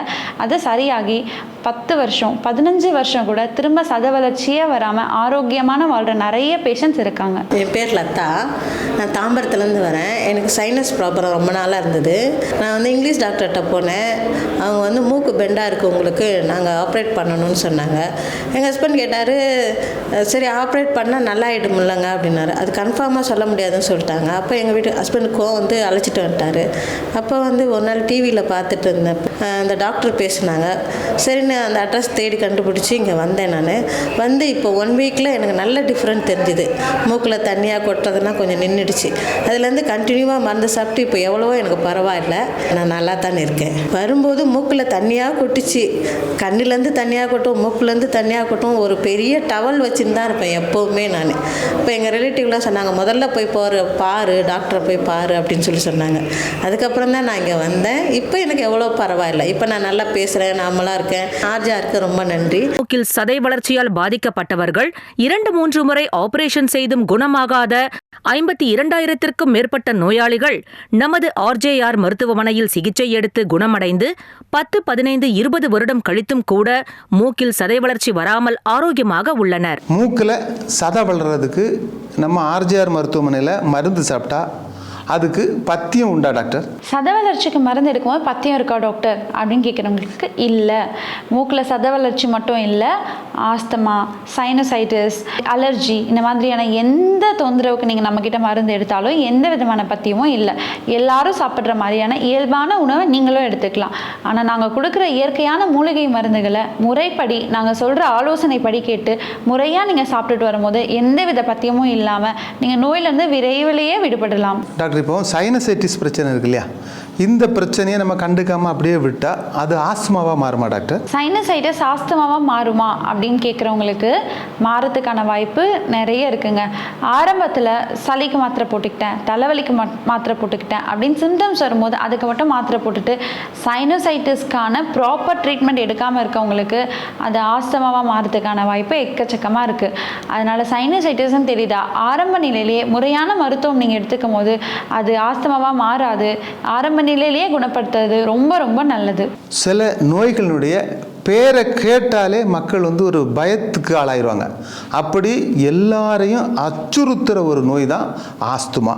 அது சரியாகி பத்து வருஷம் பதினஞ்சு வருஷம் கூட திரும்ப சத வளர்ச்சியே வராமல் ஆரோக்கியமான வாழ்கிற நிறைய பேஷண்ட்ஸ் இருக்காங்க. என் பேர் லதா. நான் தாம்பரத்துலேருந்து வரேன். எனக்கு சைனஸ் ப்ராப்ளம் ரொம்ப நாளாக இருந்தது இருந்தது நான் வந்து இங்கிலீஷ் டாக்டர்கிட்ட போனேன். அவங்க வந்து மூக்கு பெண்டாக இருக்குது உங்களுக்கு நாங்கள் ஆப்ரேட் பண்ணணும்னு சொன்னாங்க. எங்கள் ஹஸ்பண்ட் கேட்டார் சரி ஆப்ரேட் பண்ணால் நல்லா ஆகிடுமில்லங்க அப்படின்னாரு. அது கன்ஃபார்மாக சொல்ல முடியாதுன்னு சொல்லிட்டாங்க. அப்போ எங்கள் வீட்டு ஹஸ்பண்டுக்கும் வந்து அழைச்சிட்டு வந்துட்டார். அப்போ வந்து ஒரு நாள் டிவியில் பார்த்துட்டு இருந்தேன். அந்த டாக்டர் பேசினாங்க. சரின்னு அந்த அட்ரஸ் தேடி கண்டுபிடிச்சி இங்கே வந்தேன் நான். வந்து இப்போ ஒன் வீக்கில் எனக்கு நல்ல டிஃப்ரெண்ட் தெரிஞ்சுது. மூக்கில் தண்ணியாக கொட்டுறதுனா கொஞ்சம் நின்றுடுச்சு அதுலேருந்து கண்டினியூவாக மருந்து சாப்பிட்டு இப்போ எவ்வளவோ எனக்கு எனக்கு பரவாயில்ல. நான் நல்லா தானே இருக்கேன். வரும்போது மூக்கில் தண்ணியாக கொட்டுச்சு. கண்ணிலேருந்து தண்ணியாக கொட்டும் மூக்குலேருந்து தண்ணியாக கொட்டும் ஒரு பெரிய டவல் வச்சுன்னு தான் இருப்பேன் எப்போவுமே நான். இப்போ எங்கள் ரிலேட்டிவ்லாம் சொன்னாங்க முதல்ல போய் போகிற பாரு டாக்டரை போய் பாரு அப்படின்னு சொல்லி சொன்னாங்க. அதுக்கப்புறம் தான் நான் இங்கே வந்தேன். இப்போ எனக்கு எவ்வளோ பரவாயில்ல. இப்போ நான் நல்லா பேசுகிறேன் நார்மலாக இருக்கேன். ஆர்ஜா இருக்க ரொம்ப நன்றி. மூக்கில் சதை வளர்ச்சியால் பாதிக்கப்பட்டவர்கள் இரண்டு மூன்று முறை ஆபரேஷன் செய்தும் குணமாகாத ஐம்பத்தி இரண்டாயிரத்திற்கும் மேற்பட்ட நோயாளிகள் நமது ஆர்ஜி எம்ஜிஆர் மருத்துவமனையில் சிகிச்சை எடுத்து குணமடைந்து பத்து பதினைந்து இருபது வருடம் கழித்தும் கூட மூக்கில் சதை வளர்ச்சி வராமல் ஆரோக்கியமாக உள்ளனர். மூக்கில் சதை வளர்றதுக்கு நம்ம ஆர்ஜிஆர் மருத்துவமனையில் மருந்து சாப்பிட்டா அதுக்கு பத்தியம் உண்டா டாக்டர்? சத வளர்ச்சிக்கு மருந்து எடுக்கும்போது பத்தியம் இருக்கா டாக்டர்? அப்படின்னு கேட்குறவங்களுக்கு இல்லை. மூக்கில் சத வளர்ச்சி மட்டும் இல்லை ஆஸ்தமா சைனசைட்டிஸ் அலர்ஜி இந்த மாதிரியான எந்த தொந்தரவுக்கு நீங்கள் நம்மக்கிட்ட மருந்து எடுத்தாலும் எந்த விதமான பத்தியமும் இல்லை. எல்லாரும் சாப்பிட்ற மாதிரியான இயல்பான உணவை நீங்களும் எடுத்துக்கலாம். ஆனால் நாங்கள் கொடுக்குற இயற்கையான மூலிகை மருந்துகளை முறைப்படி நாங்கள் சொல்கிற ஆலோசனைப்படி கேட்டு முறையாக நீங்கள் சாப்பிட்டுட்டு வரும்போது எந்தவித பத்தியமும் இல்லாமல் நீங்கள் நோயிலேருந்து விரைவிலேயே விடுபடலாம். டாக்டர் இப்போ சைனசைட்டிஸ் பிரச்சனை இருக்கு இல்லையா? இந்த பிரச்சனையை நம்ம கண்டுக்காமல் அப்படியே விட்டால் அது ஆஸ்மாவாக மாறுமா டாக்டர்? சைனசைட்டஸ் ஆஸ்தமாவாக மாறுமா அப்படின்னு கேட்குறவங்களுக்கு மாறத்துக்கான வாய்ப்பு நிறைய இருக்குங்க. ஆரம்பத்தில் சளிக்கு மாத்திரை போட்டுக்கிட்டேன் தலைவலிக்கு மா மாத்திரை போட்டுக்கிட்டேன் அப்படின்னு சிம்டம்ஸ் வரும்போது அதுக்கு மட்டும் மாத்திரை போட்டுட்டு சைனசைட்டிஸ்க்கான ப்ராப்பர் ட்ரீட்மெண்ட் எடுக்காமல் இருக்கவங்களுக்கு அது ஆஸ்தமாவாக மாறதுக்கான வாய்ப்பு எக்கச்சக்கமாக இருக்குது அதனால் சைனசைட்டிஸ்னு தெரியுதா? ஆரம்ப நிலையிலேயே முறையான மருத்துவம் நீங்கள் எடுத்துக்கும் போது அது ஆஸ்தமாவாக மாறாது. ஆரம்ப நிலையிலேயே குணப்படுத்துறது ரொம்ப ரொம்ப நல்லது. சில நோய்களினுடைய பேரை கேட்டாலே மக்கள் வந்து ஒரு பயத்துக்கு ஆளாயிருவாங்க. அப்படி எல்லாரையும் அச்சுறுத்துகிற ஒரு நோய் தான் ஆஸ்துமா.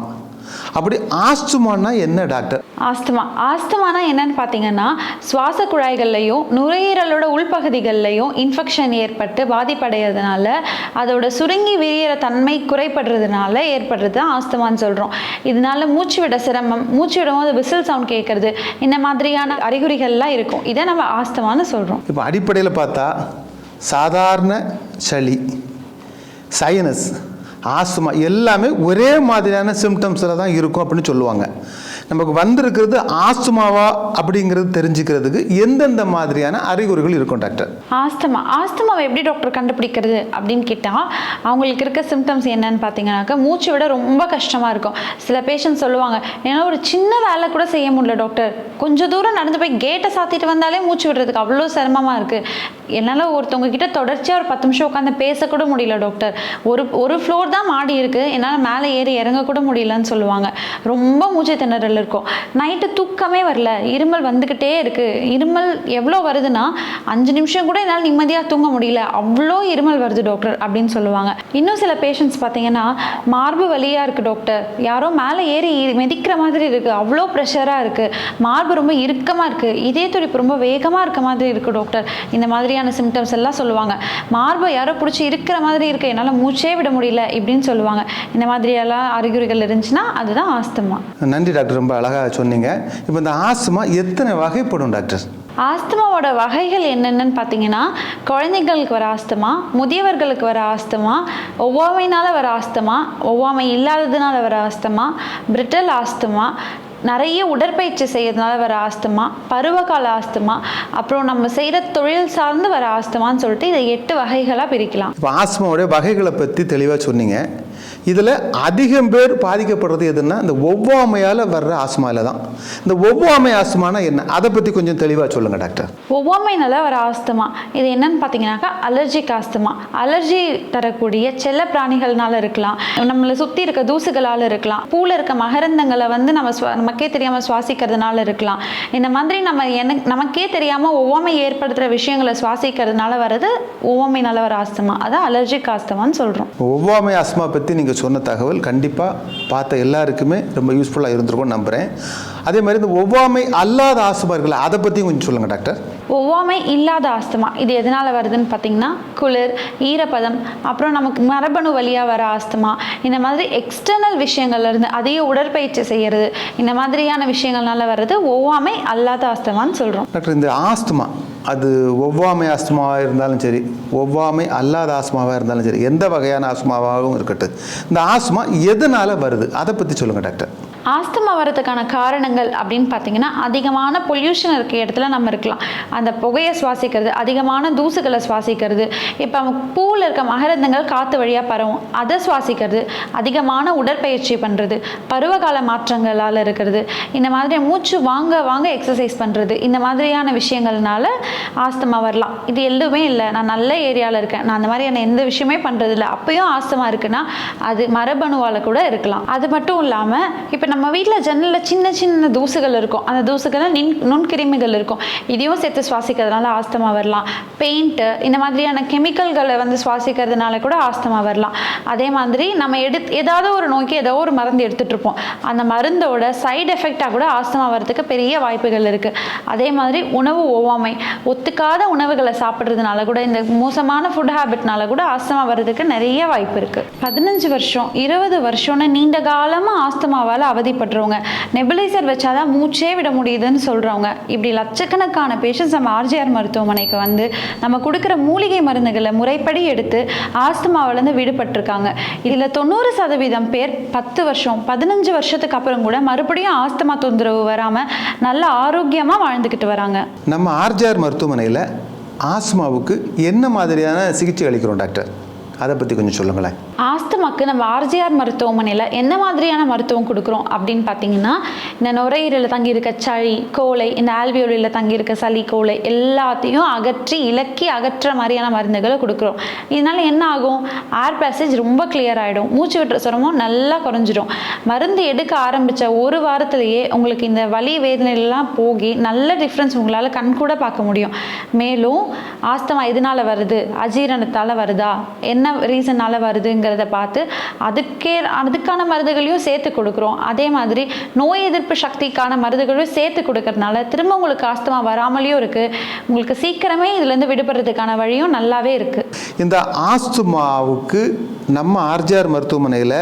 அப்படி ஆஸ்துமான்னா என்ன டாக்டர்? ஆஸ்துமா. ஆஸ்துமானா என்னன்னு பார்த்தீங்கன்னா சுவாச குழாய்கள்லையும் நுரையீரலோட உள்பகுதிகள்லையும் இன்ஃபெக்ஷன் ஏற்பட்டு பாதிப்படைகிறதுனால அதோட சுருங்கி விரியிற தன்மை குறைபடுறதுனால ஏற்படுறது தான் ஆஸ்துமான்னு சொல்கிறோம் இதனால மூச்சு விட சிரமம் மூச்சு விடும்போது விசில் சவுண்ட் கேட்கறது இந்த மாதிரியான அறிகுறிகள்லாம் இருக்கும். இதை நம்ம ஆஸ்துமான்னு சொல்கிறோம் இப்போ அடிப்படையில் பார்த்தா சாதாரண சளி சைனஸ் ஆஸ்துமா எல்லாமே ஒரே மாதிரியான சிம்டம்ஸில் தான் இருக்கும் அப்படின்னு சொல்லுவாங்க. நமக்கு வந்திருக்கிறது ஆஸ்துமாவா அப்படிங்கிறது தெரிஞ்சுக்கிறதுக்கு எந்தெந்த மாதிரியான அறிகுறிகள் இருக்கும் டாக்டர்? ஆஸ்துமா ஆஸ்துமாவை எப்படி டாக்டர் கண்டுபிடிக்கிறது அப்படின்னு கேட்டால் அவங்களுக்கு இருக்க சிம்டம்ஸ் என்னன்னு பார்த்தீங்கன்னாக்கா மூச்சு விட ரொம்ப கஷ்டமாக இருக்கும். சில பேஷண்ட் சொல்லுவாங்க என்னால் ஒரு சின்ன வேலை கூட செய்ய முடியல டாக்டர். கொஞ்சம் தூரம் நடந்து போய் கேட்டை சாத்திட்டு வந்தாலே மூச்சு விடுறதுக்கு அவ்வளோ சிரமமாக இருக்குது என்னால் ஒருத்தவங்க கிட்ட தொடர்ச்சியாக ஒரு பத்து நிமிஷம் உட்காந்து பேசக்கூட முடியல டாக்டர். ஒரு ஒரு ஃப்ளோர் தான் மாடி இருக்குது என்னால் மேலே ஏறி இறங்கக்கூட முடியலன்னு சொல்லுவாங்க. ரொம்ப மூச்சு திணறல் இருக்கும் நைட்டு தூக்கமே வரல. இருமல் வந்துக்கிட்டே இருக்குது இருமல் எவ்வளோ வருதுன்னா அஞ்சு நிமிஷம் கூட என்னால் நிம்மதியாக தூங்க முடியல. அவ்வளோ இருமல் வருது டாக்டர் அப்படின்னு சொல்லுவாங்க. இன்னும் சில பேஷண்ட்ஸ் பார்த்தீங்கன்னா மார்பு வலியாக இருக்குது டாக்டர் யாரோ மேலே ஏறி மிதிக்கிற மாதிரி இருக்குது அவ்வளோ ப்ரெஷராக இருக்குது மார்பு ரொம்ப இறுக்கமாக இருக்குது இதே துடிப்பு ரொம்ப வேகமாக இருக்க மாதிரி இருக்குது டாக்டர் இந்த மாதிரியான சிம்டம்ஸ் எல்லாம் சொல்லுவாங்க. மார்பை யாரோ பிடிச்சி இருக்கிற மாதிரி இருக்குது என்னால் மூச்சே விட முடியல இப்படின்னு சொல்லுவாங்க. இந்த மாதிரியெல்லாம் அறிகுறிகள் இருந்துச்சுன்னா அதுதான் ஆஸ்துமா. நன்றி டாக்டர். ரொம்ப அழகாக சொன்னீங்க. இப்போ இந்த ஆஸ்துமா எத்தனை வகைப்படும் டாக்டர்? ஆஸ்துமாவோட வகைகள் என்னென்னு பார்த்தீங்கன்னா குழந்தைங்களுக்கு வர ஆஸ்துமா முதியவர்களுக்கு வர ஆஸ்துமா ஒவ்வாமைனால வர ஆஸ்துமா ஒவ்வாமை இல்லாததுனால வர ஆஸ்துமா பிரிட்டல் ஆஸ்துமா நிறைய உடற்பயிற்சி செய்யறதுனால வர ஆஸ்துமா பருவகால ஆஸ்துமா அப்புறம் நம்ம செய்கிற தொழில் சார்ந்து வர ஆஸ்துமான்னு சொல்லிட்டு இதை எட்டு வகைகளாக பிரிக்கலாம். இப்போ ஆஸ்துமாவுடைய வகைகளை பற்றி தெளிவாக சொன்னீங்க. இதில் அதிகம் பேர் பாதிக்கப்படுறது எதுன்னா இந்த ஒவ்வாமையால் வர்ற ஆஸ்மாவில் தான். இந்த ஒவ்வாமை ஆஸ்மானா என்ன? அதை பற்றி கொஞ்சம் தெளிவாக சொல்லுங்கள் டாக்டர். ஒவ்வாமைனால வர ஆஸ்துமா இது என்னன்னு பார்த்தீங்கன்னாக்கா அலர்ஜிக் ஆஸ்துமா. அலர்ஜி தரக்கூடிய செல்ல பிராணிகள்னால இருக்கலாம். நம்மளை சுற்றி இருக்க தூசுகளால் இருக்கலாம். பூவில் இருக்க மகரந்தங்களை வந்து நம்ம நமக்கே தெரியாமல் சுவாசிக்கிறதுனால இருக்கலாம். இந்த மாதிரி நம்ம எனக்கு நமக்கே தெரியாமல் ஒவ்வாமை ஏற்படுத்துகிற விஷயங்களை சுவாசிக்கிறதுனால வர்றது ஒவ்வாமைனால வர ஆஸ்துமா. அதான் அலர்ஜிக் ஆஸ்துமான்னு சொல்கிறோம் ஒவ்வாமை ஆஸ்மா பற்றி நீங்கள் சொன்ன தகவல் கண்டிப்பாக பார்த்த எல்லாருக்குமே ரொம்ப யூஸ்ஃபுல்லாக இருந்திருக்கும்னு நம்புகிறேன் அதே மாதிரி இந்த ஒவ்வாமை அல்லாத ஆஸ்துமார்கள் அதை பற்றியும் கொஞ்சம் சொல்லுங்கள் டாக்டர். ஒவ்வாமை இல்லாத ஆஸ்துமா இது எதனால் வருதுன்னு பார்த்தீங்கன்னா குளிர் ஈரப்பதம் அப்புறம் நமக்கு மரபணு வழியாக வர ஆஸ்துமா இந்த மாதிரி எக்ஸ்டர்னல் விஷயங்கள்ல இருந்து அதிக உடற்பயிற்சி செய்கிறது இந்த மாதிரியான விஷயங்கள்னால வர்றது ஒவ்வாமை அல்லாத ஆஸ்துமான்னு சொல்கிறோம் டாக்டர் இந்த ஆஸ்துமா அது ஒவ்வாமை ஆஸ்துமாவாக இருந்தாலும் சரி ஒவ்வாமை அல்லாத ஆஸ்துமாவாக இருந்தாலும் சரி எந்த வகையான ஆஸ்துமாவாகவும் இருக்கட்டும். இந்த ஆஸ்துமா எதனால் வருது? அதை பற்றி சொல்லுங்கள் டாக்டர். ஆஸ்துமா வரதுக்கான காரணங்கள் அப்படின்னு பார்த்தீங்கன்னா அதிகமான பொல்யூஷன் இருக்க இடத்துல நம்ம இருக்கலாம். அந்த புகையை சுவாசிக்கிறது அதிகமான தூசுகளை சுவாசிக்கிறது இப்போ பூவில் இருக்க மகரந்தங்கள் காற்று வழியாக பரவும். அதை சுவாசிக்கிறது அதிகமான உடற்பயிற்சி பண்ணுறது பருவகால மாற்றங்களால் இருக்கிறது. இந்த மாதிரி மூச்சு வாங்க வாங்க எக்ஸசைஸ் பண்ணுறது இந்த மாதிரியான விஷயங்கள்னால ஆஸ்துமா வரலாம். இது எதுவுமே இல்லை. நான் நல்ல ஏரியாவில் இருக்கேன். நான் அந்த மாதிரியான எந்த விஷயமே பண்ணுறதில்ல அப்பயும் ஆஸ்துமா இருக்குன்னா அது மரபணுவால் கூட இருக்கலாம். அது மட்டும் இல்லாமல் இப்போ நம்ம வீட்டில் ஜன்னலில் சின்ன சின்ன தூசுகள் இருக்கும். அந்த தூசுகளில் நின் நுண்கிருமிகள் இருக்கும். இதையும் சேர்த்து சுவாசிக்கிறதுனால ஆஸ்தமா வரலாம். பெயிண்ட்டு இந்த மாதிரியான கெமிக்கல்களை வந்து சுவாசிக்கிறதுனால கூட ஆஸ்தமா வரலாம். அதே மாதிரி நம்ம எடுத்து ஏதாவது ஒரு நோய்க்கு ஏதோ ஒரு மருந்து எடுத்துகிட்டு இருப்போம். அந்த மருந்தோட சைடு எஃபெக்டாக கூட ஆஸ்தமா வரதுக்கு பெரிய வாய்ப்புகள் இருக்குது அதே மாதிரி உணவு ஒவ்வாமை. ஒத்துக்காத உணவுகளை சாப்பிட்றதுனால கூட இந்த மோசமான ஃபுட் ஹேபிட்னால கூட ஆஸ்தமா வர்றதுக்கு நிறைய வாய்ப்பு இருக்குது பதினஞ்சு வருஷம் இருபது வருஷம்னு நீண்ட காலமாக ஆஸ்தமாவால் அவதி அவதிப்படுறவங்க நெபுலைசர் வச்சாதான் மூச்சே விட முடியுதுன்னு சொல்கிறவங்க இப்படி லட்சக்கணக்கான பேஷண்ட்ஸ் நம்ம ஆர்ஜிஆர் மருத்துவமனைக்கு வந்து நம்ம கொடுக்குற மூலிகை மருந்துகளை முறைப்படி எடுத்து ஆஸ்துமாவிலேருந்து விடுபட்டிருக்காங்க. இதில் தொண்ணூறு சதவீதம் பேர் பத்து வருஷம் பதினஞ்சு வருஷத்துக்கு அப்புறம் கூட மறுபடியும் ஆஸ்துமா தொந்தரவு வராமல் நல்ல ஆரோக்கியமாக வாழ்ந்துக்கிட்டு வராங்க. நம்ம ஆர்ஜிஆர் மருத்துவமனையில் ஆஸ்துமாவுக்கு என்ன மாதிரியான சிகிச்சை அளிக்கிறோம் டாக்டர்? அதை பற்றி கொஞ்சம் சொல்லுங்களேன். ஆஸ்துமாக்கு நம்ம ஆர்ஜிஆர் மருத்துவமனையில் என்ன மாதிரியான மருத்துவம் கொடுக்குறோம் அப்படின்னு பார்த்தீங்கன்னா இந்த நுரையீரலில் தங்கியிருக்க சளி கோலை இந்த ஆல்வியோலியில் தங்கியிருக்க சளி கோலை எல்லாத்தையும் அகற்றி இலக்கி அகற்ற மாதிரியான மருந்துகளை கொடுக்குறோம். இதனால் என்ன ஆகும்? ஏர் பேசேஜ் ரொம்ப கிளியர் ஆகிடும் மூச்சு விட்டுற சிரமம் நல்லா குறைஞ்சிடும். மருந்து எடுக்க ஆரம்பித்த ஒரு வாரத்திலேயே உங்களுக்கு இந்த வலி வேதனைலாம் போகி நல்ல டிஃப்ரென்ஸ் உங்களால் கண்கூட பார்க்க முடியும். மேலும் ஆஸ்தமா எதனால் வருது? அஜீரணத்தால் வருதா? என்ன ரீசனால் வருதுங்கிறத பார்த்து அதுக்கே அதுக்கான மருந்துகளையும் சேர்த்து கொடுக்குறோம். அதே மாதிரி நோய் எதிர்ப்பு சக்திக்கான மருந்துகளையும் சேர்த்து கொடுக்கறதுனால திரும்ப உங்களுக்கு ஆஸ்துமா வராமலேயும் இருக்குது உங்களுக்கு சீக்கிரமே இதுலேருந்து விடுபடுறதுக்கான வழியும் நல்லாவே இருக்குது இந்த ஆஸ்துமாவுக்கு நம்ம ஆர்ஜிஆர் மருத்துவமனையில்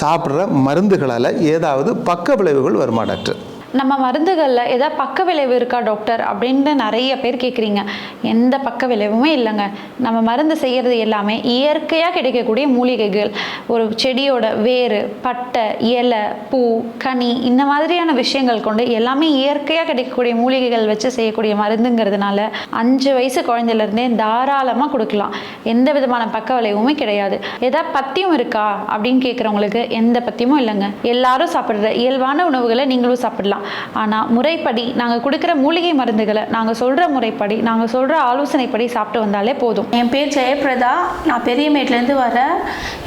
சாப்பிட்ற மருந்துகளால் ஏதாவது பக்க விளைவுகள் வருமா டாக்டர்? நம்ம மருந்துகளில் ஏதாவது பக்க விளைவு இருக்கா டாக்டர்? அப்படின்னு நிறைய பேர் கேட்குறீங்க எந்த பக்க விளைவுமே இல்லைங்க. நம்ம மருந்து செய்கிறது எல்லாமே இயற்கையாக கிடைக்கக்கூடிய மூலிகைகள். ஒரு செடியோட வேர் பட்டை இலை பூ கனி இந்த மாதிரியான விஷயங்கள் கொண்டு எல்லாமே இயற்கையாக கிடைக்கக்கூடிய மூலிகைகள் வச்சு செய்யக்கூடிய மருந்துங்கிறதுனால அஞ்சு வயசு குழந்தையிலேருந்தே தாராளமாக கொடுக்கலாம். எந்த விதமான பக்க விளைவுமே கிடையாது. ஏதாவது பத்தியம் இருக்கா? அப்படின்னு கேட்குறவங்களுக்கு எந்த பத்தியமும் இல்லைங்க. எல்லாரும் சாப்பிட்ற இயல்பான உணவுகளை நீங்களும் சாப்பிடலாம். ஆனால் முறைப்படி நாங்கள் கொடுக்குற மூலிகை மருந்துகளை நாங்கள் சொல்கிற முறைப்படி நாங்கள் சொல்கிற ஆலோசனைப்படி சாப்பிட்டு வந்தாலே போதும். என் பேர் ஜெயபிரதா நான் பெரியமேட்லேருந்து வரேன்.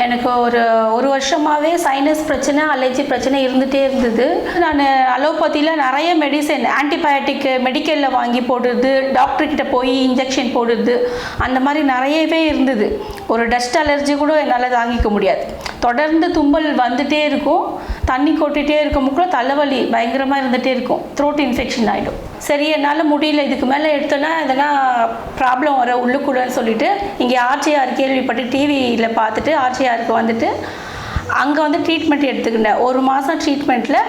எனக்கு ஒரு ஒரு வருஷமாகவே சைனஸ் பிரச்சனை அலர்ஜி பிரச்சனை இருந்துகிட்டே இருந்தது. நான் அலோபதியில் நிறைய மெடிசன் ஆன்டிபயோட்டிக் மெடிக்கலில் வாங்கி போடுறது டாக்டர்கிட்ட போய் இன்ஜெக்ஷன் போடுறது அந்த மாதிரி நிறையவே இருந்தது. ஒரு டஸ்ட் அலர்ஜி கூட என்னால் தாங்கிக்க முடியாது. தொடர்ந்து தும்பல் வந்துட்டே இருக்கும். தண்ணி கொட்டிகிட்டே இருக்கும்போது தலைவலி பயங்கரமாக இருந்துகிட்டே இருக்கும். த்ரோட் இன்ஃபெக்ஷன் ஆகிடும் சரி என்னால் முடியல. இதுக்கு மேலே எடுத்தோன்னா எதனா ப்ராப்ளம் வர உள்ளுக்குள்ளன்னு சொல்லிட்டு இங்கே ஆர்ஜிஆர் கேள்விப்பட்டு டிவியில் பார்த்துட்டு ஆர்ஜிஆருக்கு வந்துட்டு அங்கே வந்து ட்ரீட்மெண்ட் எடுத்துக்கிட்டேன். ஒரு மாதம் ட்ரீட்மெண்ட்டில்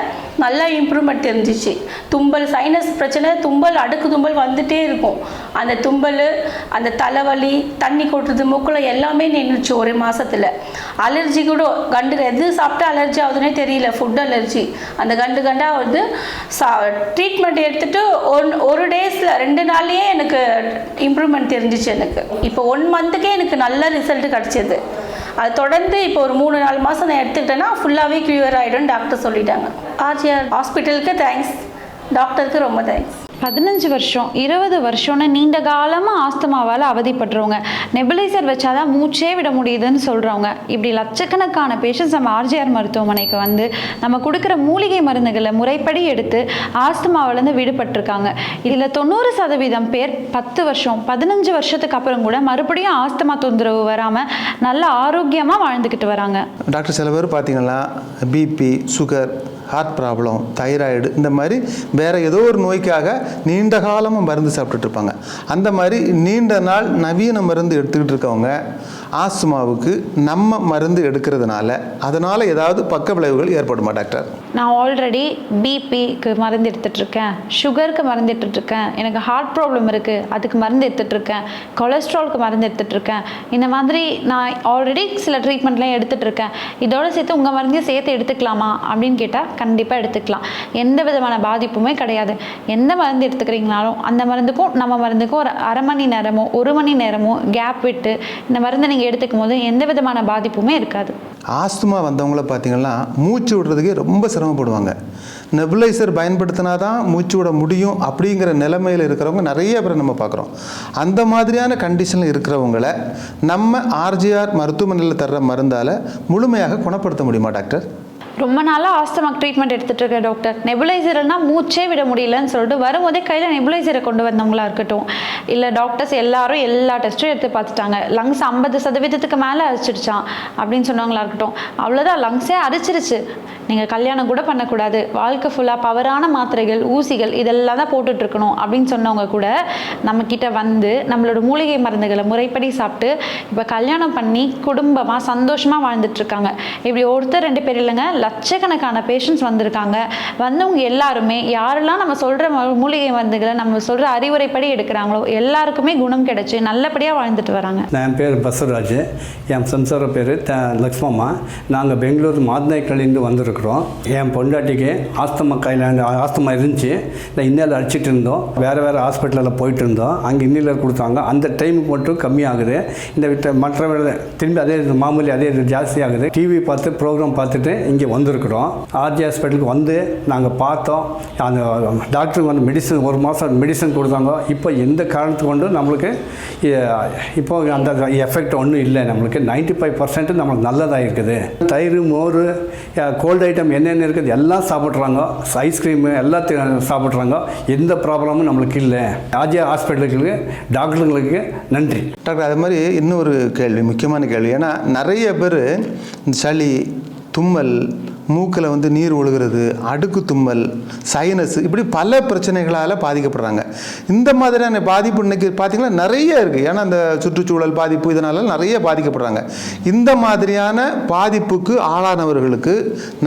நல்லா இம்ப்ரூவ்மெண்ட் தெரிஞ்சிச்சு. தும்பல் சைனஸ் பிரச்சனை தும்பல் அடுக்கு தும்பல் வந்துட்டே இருக்கும். அந்த தும்பல் அந்த தலைவலி தண்ணி கொட்டுறது மூக்கில் எல்லாமே நின்றுச்சு ஒரு மாதத்தில் அலர்ஜி கூட கண்டு எது சாப்பிட்டா அலர்ஜி ஆகுதுன்னே தெரியல. ஃபுட் அலர்ஜி அந்த கண்டு கண்டாக வந்து சா ட்ரீட்மெண்ட் எடுத்துகிட்டு ஒன் ஒரு டேஸில் ரெண்டு நாள்லேயே எனக்கு இம்ப்ரூவ்மெண்ட் தெரிஞ்சிச்சு எனக்கு. இப்போ ஒன் மந்த்துக்கே எனக்கு நல்ல ரிசல்ட் கிடச்சிது. அது தொடர்ந்து இப்போ ஒரு மூணு நாலு மாதம் நான் எடுத்துக்கிட்டேன்னா ஃபுல்லாகவே க்ளியர் ஆகிடும் டாக்டர் சொல்லிட்டாங்க. ஆர்ஜிஆர் ஹாஸ்பிட்டலுக்கு தேங்க்ஸ் டாக்டருக்கு ரொம்ப தேங்க்ஸ் பதினஞ்சு வருஷம் இருபது வருஷம்னு நீண்ட காலமாக ஆஸ்துமாவால் அவதிப்படுறவங்க. நெபுலைசர் வச்சாதான் மூச்சே விட முடியுதுன்னு சொல்கிறவங்க இப்படி லட்சக்கணக்கான பேஷண்ட்ஸ் நம்ம ஆர்ஜிஆர் மருத்துவமனைக்கு வந்து நம்ம கொடுக்குற மூலிகை மருந்துகளை முறைப்படி எடுத்து ஆஸ்துமாவிலேருந்து விடுபட்டிருக்காங்க. இதில் தொண்ணூறு சதவீதம் பேர் பத்து வருஷம் பதினஞ்சு வருஷத்துக்கு அப்புறம் கூட மறுபடியும் ஆஸ்துமா தொந்தரவு வராமல் நல்ல ஆரோக்கியமாக வாழ்ந்துக்கிட்டு வராங்க. டாக்டர் சில பேர் பார்த்தீங்கன்னா BP sugar heart problem thyroid இந்த மாதிரி வேறு ஏதோ ஒரு நோய்க்காக நீண்ட காலமாக மருந்து சாப்பிட்டுட்டு இருப்பாங்க. அந்த மாதிரி நீண்ட நாள் நவீன மருந்து எடுத்துக்கிட்டு இருக்கவங்க ஆஸ்துமாவுக்கு நம்ம மருந்து எடுக்கிறதுனால அதனால் ஏதாவது பக்க விளைவுகள் ஏற்படுமா டாக்டர்? நான் ஆல்ரெடி பிபிக்கு மருந்து எடுத்துட்ருக்கேன் சுகருக்கு மருந்து எடுத்துட்ருக்கேன் எனக்கு ஹார்ட் ப்ராப்ளம் இருக்குது அதுக்கு மருந்து எடுத்துட்ருக்கேன் கொலஸ்ட்ரால்க்கு மருந்து எடுத்துட்ருக்கேன் இந்த மாதிரி நான் ஆல்ரெடி சில ட்ரீட்மெண்ட்லாம் எடுத்துகிட்ருக்கேன் இதோட சேர்த்து உங்கள் மருந்தையும் சேர்த்து எடுத்துக்கலாமா அப்படின்னு கேட்டால் கண்டிப்பாக எடுத்துக்கலாம். எந்த விதமான பாதிப்புமே கிடையாது. எந்த மருந்து எடுத்துக்கிறீங்கனாலும் அந்த மருந்துக்கும் நம்ம மருந்துக்கும் ஒரு அரை மணி நேரமோ ஒரு மணி நேரமோ கேப் விட்டு இந்த மருந்தை நீங்கள் எடுத்துக்கும் போது எந்த விதமான பாதிப்புமே இருக்காது. ஆஸ்துமா வந்தவங்கள பார்த்தீங்கன்னா மூச்சு விடுறதுக்கே ரொம்ப சிரமப்படுவாங்க. நெபுலைசர் பயன்படுத்தினா தான் மூச்சு விட முடியும் அப்படிங்கிற நிலைமையில் இருக்கிறவங்க நிறைய பேரை நம்ம பார்க்குறோம். அந்த மாதிரியான கண்டிஷனில் இருக்கிறவங்கள நம்ம ஆர்ஜிஆர் மருத்துவமனையில் தர்ற மருந்தால் முழுமையாக குணப்படுத்த முடியுமா டாக்டர்? ரொம்ப நாளாக ஆஸ்தமாக் ட்ரீட்மெண்ட் எடுத்துகிட்டு இருக்கேன் டாக்டர் நெபுலைசர்னால் மூச்சே விட முடியலன்னு சொல்லிட்டு வரும்போதே கையில் நெபுலைசரை கொண்டு வந்தவங்களா இருக்கட்டும். இல்லை டாக்டர்ஸ் எல்லாரும் எல்லா டெஸ்ட்டும் எடுத்து பார்த்துட்டாங்க. லங்ஸ் ஐம்பது சதவீதத்துக்கு மேலே அரிச்சிடுச்சான் அப்படின்னு சொன்னவங்களா இருக்கட்டும். அவ்வளோதான் லங்ஸே அரிச்சிருச்சு. நீங்கள் கல்யாணம் கூட பண்ணக்கூடாது. வாழ்க்கை ஃபுல்லாக பவரான மாத்திரைகள் ஊசிகள் இதெல்லாம் தான் போட்டுட்ருக்கணும் அப்படின்னு சொன்னவங்க கூட நம்மக்கிட்ட வந்து நம்மளோட மூலிகை மருந்துகளை முறைப்படி சாப்பிட்டு இப்போ கல்யாணம் பண்ணி குடும்பமாக சந்தோஷமாக வாழ்ந்துட்டுருக்காங்க இப்படி ஒருத்தர் ரெண்டு பேர் இல்லைங்க லட்சக்கணக்கான பேஷண்ட்ஸ் வந்திருக்காங்க. வந்தவங்க எல்லாருமே யாரெல்லாம் நம்ம சொல்கிற மூலிகை மருந்துகளை நம்ம சொல்கிற அறிவுரைப்படி எடுக்கிறாங்களோ எல்லாருக்குமே குணம் கிடைச்சி நல்லபடியாக வாழ்ந்துட்டு வராங்க. என் பேர் பசவராஜ். என் சம்சார பேர் த லக்ஷ்மம்மா. நாங்கள் பெங்களூர் மாதநாய்க்கலேருந்து வந்திருக்கிறோம். என் பொண்டாட்டிக்கு ஆஸ்தமா கையில் ஆஸ்தமா இருந்துச்சு. இல்லை இன்னேலர் அடிச்சிட்டு இருந்தோம். வேறு வேறு ஹாஸ்பிட்டலில் போயிட்டு இருந்தோம். அங்கே இன்னிலர் கொடுத்தாங்க. அந்த டைமுக்கு மட்டும் கம்மியாகுது. இந்த விட்ட மற்ற திரும்பி அதே இது மாமூலி அதே இது ஜாஸ்தி ஆகுது டிவி பார்த்து ப்ரோக்ராம் பார்த்துட்டு இங்கே வந்திருக்கிறோம். ஆர்ஜி ஹாஸ்பிட்டலுக்கு வந்து நாங்கள் பார்த்தோம். அந்த டாக்டர் வந்து மெடிசன் ஒரு மாதம் மெடிசன் கொடுத்தாங்க. இப்போ எந்த காரணத்து கொண்டும் நம்மளுக்கு இப்போ அந்த எஃபெக்ட் ஒன்றும் இல்லை. நம்மளுக்கு 95% ஃபைவ் பர்சன்ட் நம்மளுக்கு நல்லதாக இருக்குது. தயிர் மோர் கோல்டு ஐட்டம் என்னென்ன இருக்குது? எல்லாம் சாப்பிட்றாங்க. ஐஸ்கிரீமு எல்லாத்தையும் சாப்பிட்றாங்க. எந்த ப்ராப்ளமும் நம்மளுக்கு இல்லை. ஆர்ஜிஆர் ஹாஸ்பிட்டலுக்கு டாக்டருங்களுக்கு நன்றி. டாக்டர் அது மாதிரி இன்னொரு கேள்வி முக்கியமான கேள்வி. ஏன்னா நிறைய பேர் இந்த சளி தும்மல் மூக்கில் வந்து நீர் ஒழுகிறது அடுக்கு தும்மல் சைனஸ் இப்படி பல பிரச்சனைகளால் பாதிக்கப்படுறாங்க. இந்த மாதிரியான பாதிப்பு இன்னைக்கு பார்த்தீங்கன்னா நிறைய இருக்குது ஏன்னா அந்த சுற்றுச்சூழல் பாதிப்பு இதனால நிறைய பாதிக்கப்படுறாங்க. இந்த மாதிரியான பாதிப்புக்கு ஆளானவர்களுக்கு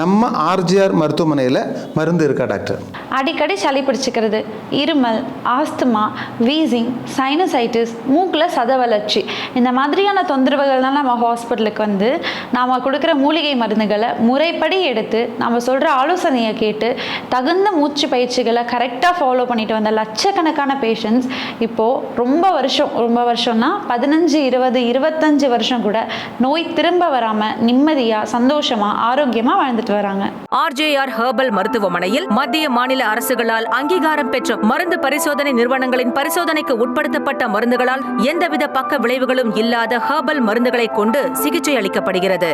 நம்ம ஆர்ஜிஆர் மருத்துவமனையில் மருந்து இருக்கா டாக்டர்? அடிக்கடி சளி பிடிச்சிக்கிறது இருமல் ஆஸ்துமா வீசிங் சைனசைட்டிஸ் மூக்கில் சத வளர்ச்சி. இந்த மாதிரியான தொந்தரவுகள்லாம் நம்ம ஹாஸ்பிட்டலுக்கு வந்து நாம் கொடுக்குற மூலிகை மருந்துகளை முறைப்படி எடுத்து நம்ம சொல்கிற ஆலோசனையை கேட்டு தகுந்த மூச்சு பயிற்சிகளை கரெக்டாக ஃபாலோ பண்ணிட்டு வந்த லட்சக்கணக்கான பேஷண்ட்ஸ் இப்போது ரொம்ப வருஷம் ரொம்ப வருஷம்னா பதினஞ்சு இருபது இருபத்தஞ்சு வருஷம் கூட நோய் திரும்ப வராமல் நிம்மதியாக சந்தோஷமாக ஆரோக்கியமாக வாழ்ந்துட்டு வராங்க. ஆர்ஜேஆர் ஹெர்பல் மருத்துவமனையில் மத்திய மாநில அரசுகளால் அங்கீகாரம் பெற்ற மருந்து பரிசோதனை நிறுவனங்களின் பரிசோதனைக்கு உட்படுத்தப்பட்ட மருந்துகளால் எந்தவித பக்க விளைவுகளும் இல்லாத ஹெர்பல் மருந்துகளை கொண்டு சிகிச்சை அளிக்கப்படுகிறது.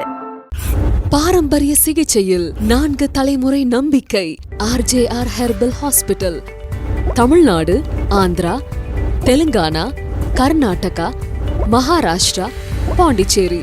பாரம்பரிய சிகிச்சையில் நான்கு தலைமுறை நம்பிக்கை RJR herbal hospital. Tamil Nadu Andhra Telangana Karnataka Maharashtra Pondicherry.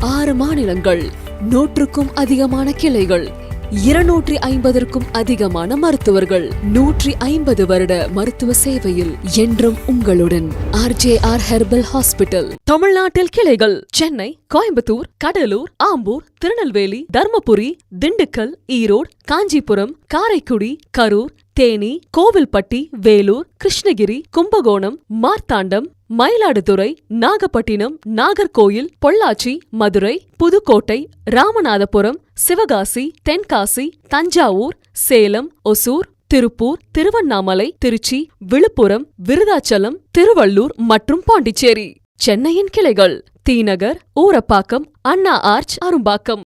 ஆறு மாநிலங்கள் நூற்றுக்கும் அதிகமான கிளைகள். இருநூற்றி ஐம்பதற்கும் அதிகமான மருத்துவர்கள் நூற்றி ஐம்பது வருட மருத்துவ சேவையில் என்றும் உங்களுடன் ஆர்ஜேஆர் ஹெர்பல் ஹாஸ்பிட்டல். தமிழ்நாட்டில் கிளைகள் சென்னை கோயம்புத்தூர் கடலூர் ஆம்பூர் திருநெல்வேலி தர்மபுரி திண்டுக்கல் ஈரோடு காஞ்சிபுரம் காரைக்குடி கரூர் தேனி கோவில்பட்டி வேலூர் கிருஷ்ணகிரி கும்பகோணம் மார்த்தாண்டம் மயிலாடுதுறை நாகப்பட்டினம் நாகர்கோயில் பொள்ளாச்சி மதுரை புதுக்கோட்டை ராமநாதபுரம் சிவகாசி தென்காசி தஞ்சாவூர் சேலம் ஒசூர் திருப்பூர் திருவண்ணாமலை திருச்சி விழுப்புரம் விருதாச்சலம் திருவள்ளூர் மற்றும் பாண்டிச்சேரி. சென்னையின் கிளைகள் தீநகர் ஊரப்பாக்கம் அண்ணா ஆர்ச் அரும்பாக்கம்.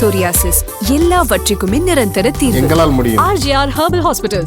சோரியாசிஸ் எல்லாவற்றுக்குமே நிரந்தர தீர்வு. எங்களால் முடியும். RGR herbal hospital